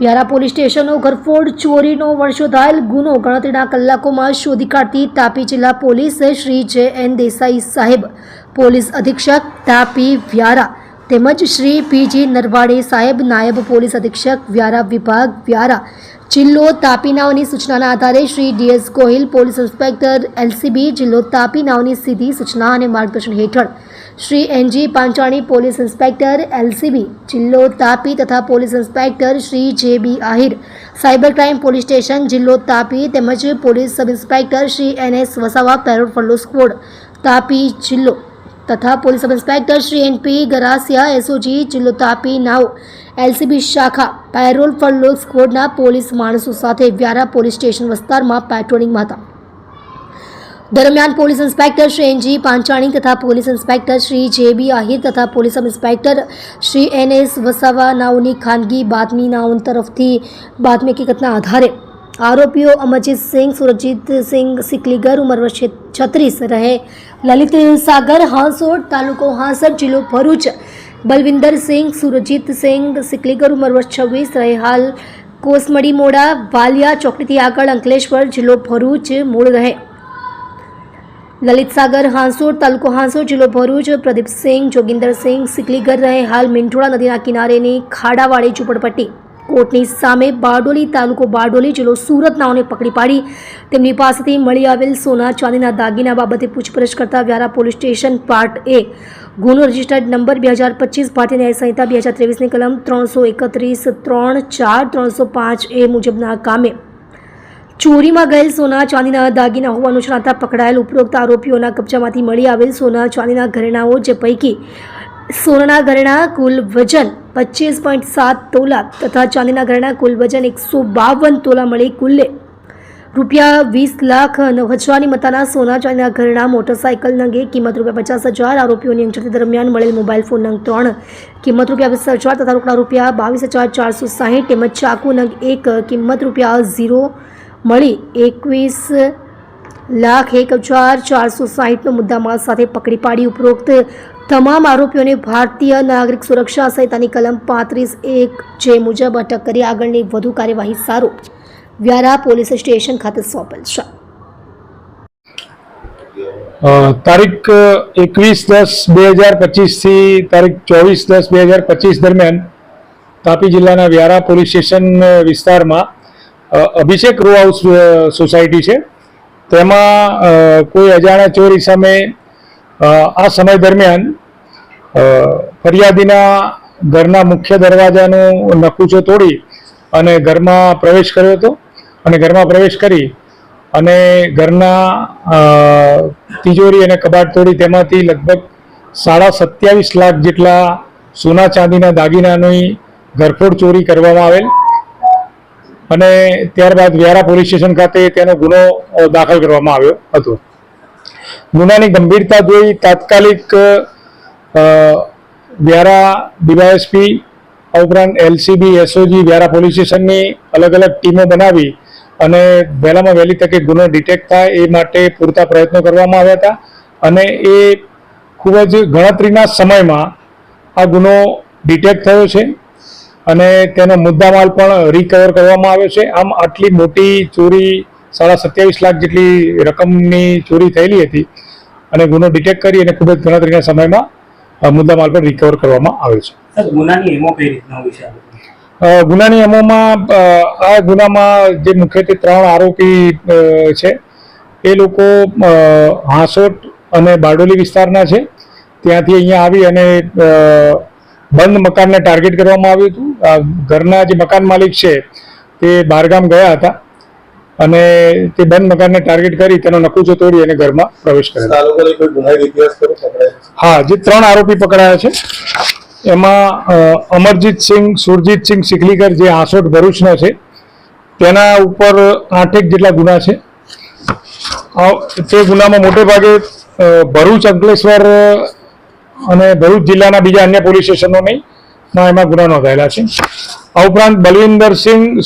Vyara police સ્ટેશનનો ઘરફોડ, ચોરીનો વર્ષોધાયેલ ગુનો ગણતરીના કલાકોમાં શોધી કાઢતી તાપી જિલ્લા પોલીસે શ્રી જે એન દેસાઈ સાહેબ, પોલીસ અધિક્ષક તાપી વ્યારા તેમજ શ્રી પીજી નરવાડે સાહેબ, નાયબ પોલીસ અધિક્ષક વ્યારા વિભાગ વ્યારા, જિલ્લો તાપીનાઓની સૂચનાના આધારે Shri DS Gohil, police inspector LCB જિલ્લો તાપીનાઓની સીધી સૂચના અને માર્ગદર્શન હેઠળ Shri NG Panchani police inspector LCB જિલ્લો તાપી તથા police inspector Shri J B Ahir, cyber crime police station, જિલ્લો તાપી તેમજ police sub inspector Shri N S Vasava parole furlough squad, Tapi જિલ્લો તથા police sub inspector Shri NP Garasia SOG જિલ્લો તાપી નાવ LCB શાખા, parole furlough સ્કવોડના police માણસો સાથે વ્યારા પોલીસ સ્ટેશન વિસ્તારમાં પેટ્રોલિંગમાં હતા. દરમિયાન police inspector Shri NG Panchani તથા police inspector Shri J B Ahir તથા police sub inspector Shri N S Vasava નાઓની ખાનગી બાતમી નાઓ તરફથી બાતમી હકીકતના આધારે આરોપીઓ અમરજીત સિંહ સુરજીત સિંહ સિકલીગર ઉંમર વર્ષ છત્રીસ રહે લલિત સાગર હાંસોડ તાલુકો હાંસર જિલ્લો ભરૂચ બલવિંદર સિંહ સુરજીત સિંહ સિકલીગર ઉંમર વર્ષ છવ્વીસ રહે હાલ કોસમડી મોડા વાલિયા ચોકડીથી આગળ અંકલેશ્વર જિલ્લો ભરૂચ મૂળ રહે લલિત સાગર હાંસોડ તાલુકો હાંસોડ જિલ્લો ભરૂચ પ્રદીપસિંહ જોગિંદરસિંહ સિકલીગર રહે હાલ મીંઠોળા નદીના કિનારેની ખાડાવાળી ઝૂંપડપટ્ટી. કોર્ટની સામે બારડોલી તાલુકો બારડોલી, જિલ્લો સુરત નાઓને પકડી પાડી. તેમની પાસેથી મળી આવેલ સોના ચાંદીના દાગીના બાબતે પૂછપરછ કરતા Vyara police station part A. ગુનો રજિસ્ટર્ડ નંબર બે હજાર પચીસ ભારતીય ન્યાય સંહિતા બે હજાર ત્રેવીસની કલમ ત્રણસો એકત્રીસ ત્રણ ચાર ત્રણસો પાંચ એ મુજબના કામે ચોરીમાં ગયેલ સોના ચાંદીના દાગીના હોવાનું જણાતા પકડાયેલ ઉપરોક્ત આરોપીઓના કબજામાંથી મળી આવેલ સોના ચાંદીના ઘરેણાઓ જે પૈકી સોનાના ઘરેણા કુલ વજન પચીસ પોઈન્ટ સાત તોલા તથા ચાંદીના ઘરેણા કુલ વજન એકસો બાવન તોલા મળી કુલ્લે રૂપિયા વીસ લાખ નવ હજારની મતાના સોના ચાંદીના ઘરેણા મોટરસાયકલ નંગે કિંમત રૂપિયા પચાસ હજાર, આરોપીઓની અંચતી દરમિયાન મળેલ મોબાઈલ ફોન નંગ ત્રણ. કિંમત રૂપિયા વીસ હજાર તથા રોકડા રૂપિયા બાવીસ હજાર ચારસો સાહીઠ તેમજ ચાકુ નંગ એક, કિંમત રૂપિયા ઝીરો મળી. એકવીસ લાખ એક હજાર ચારસો સાહીઠનો મુદ્દામાલ સાથે પકડી પાડી ઉપરોક્ત તમામ આરોપીઓને ભારતીય નાગરિક સુરક્ષા સંહિતાની કલમ પાંત્રીસ એક જે મુજબ અટક કરી આગળની વધુ કાર્યવાહી સારું. વ્યારા પોલીસ સ્ટેશન ખાતે સોંપેલ છે. તારીખ એકવીસ દસ બે હજાર પચીસથી તારીખ ચોવીસ દસ બે હજાર પચીસ દરમિયાન તાપી જિલ્લાના વ્યારા પોલીસ સ્ટેશન વિસ્તારમાં અભિષેક રો હાઉસ સોસાયટી છે. તેમાં કોઈ અજાણ્યા ચોરી સામે આ સમય દરમિયાન ફરિયાદીના ઘરના મુખ્ય દરવાજાનું નકુચો તોડી અને ઘરમાં પ્રવેશ કર્યો હતો. અને ઘરમાં પ્રવેશ કરી અને ઘરના તિજોરી અને કબાટ તોડી તેમાંથી લગભગ સાડા સત્યાવીસ લાખ જેટલા સોના ચાંદીના દાગીનાની ઘરફોડ ચોરી કરવામાં આવેલ. અને ત્યારબાદ વ્યારા પોલીસ સ્ટેશન ખાતે તેનો ગુનો દાખલ કરવામાં આવ્યો હતો. ગુનાની ગંભીરતા જોઈ તાત્કાલિક વ્યારા ડીવાયએસપી, આ ઉપરાંત એલસીબી, એસઓજી, વ્યારા પોલીસ સ્ટેશનની અલગ અલગ ટીમો બનાવી અને વહેલામાં વહેલી તકે ગુનો ડિટેક્ટ થાય એ માટે પૂરતા પ્રયત્નો કરવામાં આવ્યા હતા. અને એ ખૂબ જ ગણતરીના સમયમાં આ ગુનો ડિટેક્ટ થયો છે. અને તેનો મુદ્દામાલ પણ રિકવર કરવામાં આવ્યો છે. આમ આટલી મોટી ચોરી સાડા સત્યાવીસ લાખ જેટલી રકમની ચોરી થયેલી હતી અને ગુનો ડિટેક્ટ કરી અને ખૂબ જ ગણતરીના સમયમાં મુદ્દામાલ પણ રિકવર કરવામાં આવ્યો છે. ગુનાની એમો કઈ રીતના હોય છે આ ગુનાની અમોમાં આ ગુનામાં જે મુખ્યત્વે ત્રણ આરોપી છે. એ લોકો હાંસોટ અને બારડોલી વિસ્તારના છે. ત્યાંથી અહીંયા આવી અને બંધ મકાનને ટાર્ગેટ કરવામાં આવ્યું હતું. ઘરના જે મકાન માલિક છે તે બહારગામ ગયા હતા અને તે બંધ મકાનને ટાર્ગેટ કરી તેનો નકુચો તોડી અને ઘરમાં પ્રવેશ કર્યો હા જે ત્રણ આરોપી પકડાયા છે. એમાં અમરજીતસિંહ અમરજીત સિંહ સુરજીતસિંહ સિકલીકર જે આસોટ ભરૂચનો છે તેના ઉપર આઠેક જેટલા ગુના છે. તે ગુનામાં મોટે ભાગે ભરૂચ અંકલેશ્વર અને ભરૂચ જિલ્લાના બીજા અન્ય પોલીસ સ્ટેશનોની માં એમાં ગુના નોંધાયેલા છે. આ ઉપરાંત બલવિંદરસિંહ